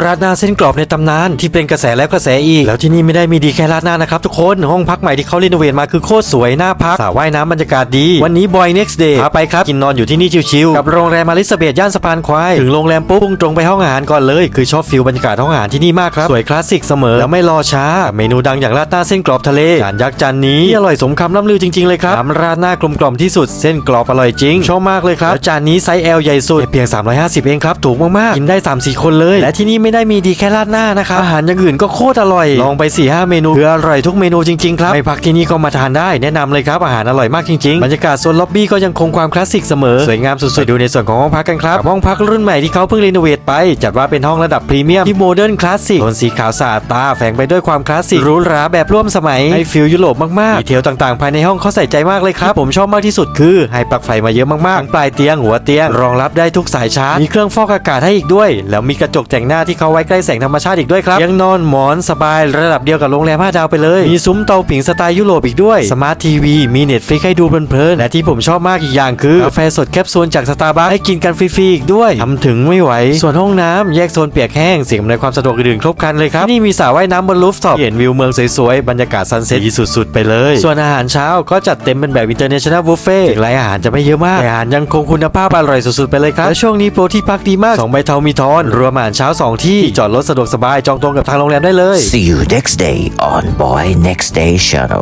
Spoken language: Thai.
ราดหน้าเส้นกรอบในตำนานที่เป็นกระแสแล้วกระแสอีก แล้วที่นี่ไม่ได้มีดีแค่ราดหน้านะครับทุกคนห้องพักใหม่ที่เขารีโนเวทมาคือโคตรสวยน่าพักสระว่ายน้ำบรรยากาศดี วันนี้บอย next day พาไปครับกินนอนอยู่ที่นี่ชิวๆกับโรงแรมมาริสเบตย่านสะพานควายถึงโรงแรมปุ๊บพุ่งตรงไปห้องอาหารก่อนเลย คือชอบฟิลบรรยากาศห้องอาหารที่นี่มากครับสวยคลาสสิกเสมอแล้วไม่รอช้า เมนูดังอย่างราดหน้าเส้นกรอบทะเลจานยักษ์จานนี้ที่อร่อยสมคำล่ำลือจริงๆเลยครับน้ำราดหน้ากลมกล่อมที่สุดเส้นกรอบอร่อยจริงชอบมากเลยครับแล้วจานนี้ไซส์ L ใหญ่สุดเพียง 350 เองครับถูกมากๆกินได้3-4คนเลย และที่นี่ไม่ได้มีดีแค่ราดหน้านะครับอาหารอย่างอื่นก็โคตรอร่อย ลองไป4-5เมนูคืออร่อยทุกเมนูจริงๆครับไม่พักที่นี่ก็มาทานได้แนะนำเลยครับอาหารอร่อยมากจริงๆบรรยากาศโซนล็อบบี้ก็ยังคงความคลาสสิกเสมอสวยงามสุดๆไปดูในส่วนของห้องพักกันครับกับห้องพักรุ่นใหม่ที่เขาเพิ่งรีโนเวทไป จัดว่าเป็นห้องระดับพรีเมียมที่โมเดิร์นคลาสสิกโทนสีขาวสะอาดตาแฝงไปด้วยความคลาสสิกหรูหราแบบร่วมสมัยให้ฟิลยุโรปมากๆดีเทลต่างๆ ภายในห้องเขาใส่ใจมากเลยครับที่ผมชอบมากที่สุดคือให้ปลั๊กไฟมาเยอะมากๆทั้งปลายเตียงหัวเตียงรองรับได้ทุกสายชาร์จมีเครื่องฟอกอากาศให้อีกด้วย แล้วมีกระจกแต่งหน้าที่เขาไว้ใกล้แสงธรรมชาติอีกด้วยครับ ยังนอนหมอนสบายระดับเดียวกับโรงแรม5ดาวไปเลย มีซุ้มเตาผิงสไตล์ยุโรปอีกด้วย สมาร์ททีวีมีเน็ตฟลิกให้ดูเพลินๆและที่ผมชอบมากอีกอย่างคือกาแฟสดแคปซูลจากสตาร์บัคให้กินกันฟรีๆอีกด้วยทำถึงไม่ไหว ส่วนห้องน้ำแยกโซนเปียกแห้งสิ่งอำนวยความสะดวกอื่นๆครบครันเลยครับที่นี่มีสระว่ายน้ำบนรูฟท็อปเห็นวิวเมืองสวยๆบรรยากาศซันเซ็ตดีสุดๆไปเลย ส่วนอาหารเช้าก็จัดเต็มเป็นแบบอินเตอร์เนชั่นแนลบุฟเฟ่ต์รายอาหารจะไม่เยอะมากแต่อาหารยังคงคุณภาพอร่อยสุดๆไปเลยครับและช่วงนี้โปรที่พักดีมากสองใบเทามีทอนรวมอาหารเช้าสองที่จอดรถสะดวกสบายจองตรงกับทางโรงแรมได้เลย See you next day on Boy Next Day Channel.